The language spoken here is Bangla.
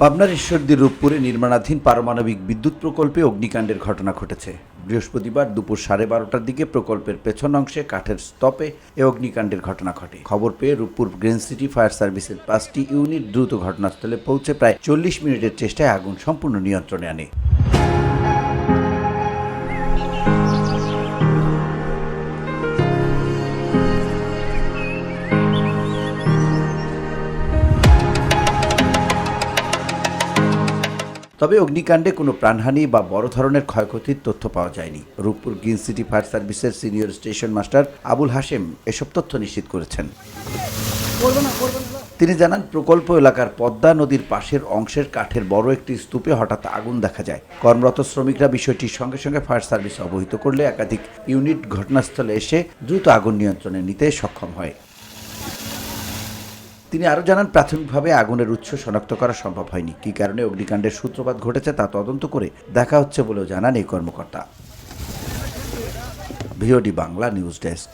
পাবনার ঈশ্বরদীর রূপপুরে নির্মাণাধীন পারমাণবিক বিদ্যুৎ প্রকল্পে অগ্নিকাণ্ডের ঘটনা ঘটেছে। বৃহস্পতিবার দুপুর সাড়ে বারোটার দিকে প্রকল্পের পেছন অংশে কাঠের স্তপে এ অগ্নিকাণ্ডের ঘটনা ঘটে। খবর পেয়ে রূপপুর গ্রেন সিটি ফায়ার সার্ভিসের পাঁচটি ইউনিট দ্রুত ঘটনাস্থলে পৌঁছে প্রায় চল্লিশ মিনিটের চেষ্টায় আগুন সম্পূর্ণ নিয়ন্ত্রণে আনে। তবে অগ্নিকাণ্ডে কোনো প্রাণহানি বা বড় ধরনের ক্ষয়ক্ষতির তথ্য পাওয়া যায়নি। রূপপুর গ্রিন সিটি ফায়ার সার্ভিসের senior station master Abul Hashem এসব তথ্য নিশ্চিত করেছেন। তিনি জানান, প্রকল্প এলাকার পদ্মা নদীর পাশের অংশের কাঠের বড় একটি স্তূপে হঠাৎ আগুন দেখা যায়। কর্মরত শ্রমিকরা বিষয়টির সঙ্গে সঙ্গে ফায়ার সার্ভিস অবহিত করলে একাধিক ইউনিট ঘটনাস্থলে এসে দ্রুত আগুন নিয়ন্ত্রণে নিতে সক্ষম হয়। তিনি আরও জানান, প্রাথমিকভাবে আগুনের উৎস শনাক্ত করা সম্ভব হয়নি। কী কারণে অগ্নিকাণ্ডের সূত্রপাত ঘটেছে তা তদন্ত করে দেখা হচ্ছে বলেও জানান এই কর্মকর্তা। VOD Bangla news desk.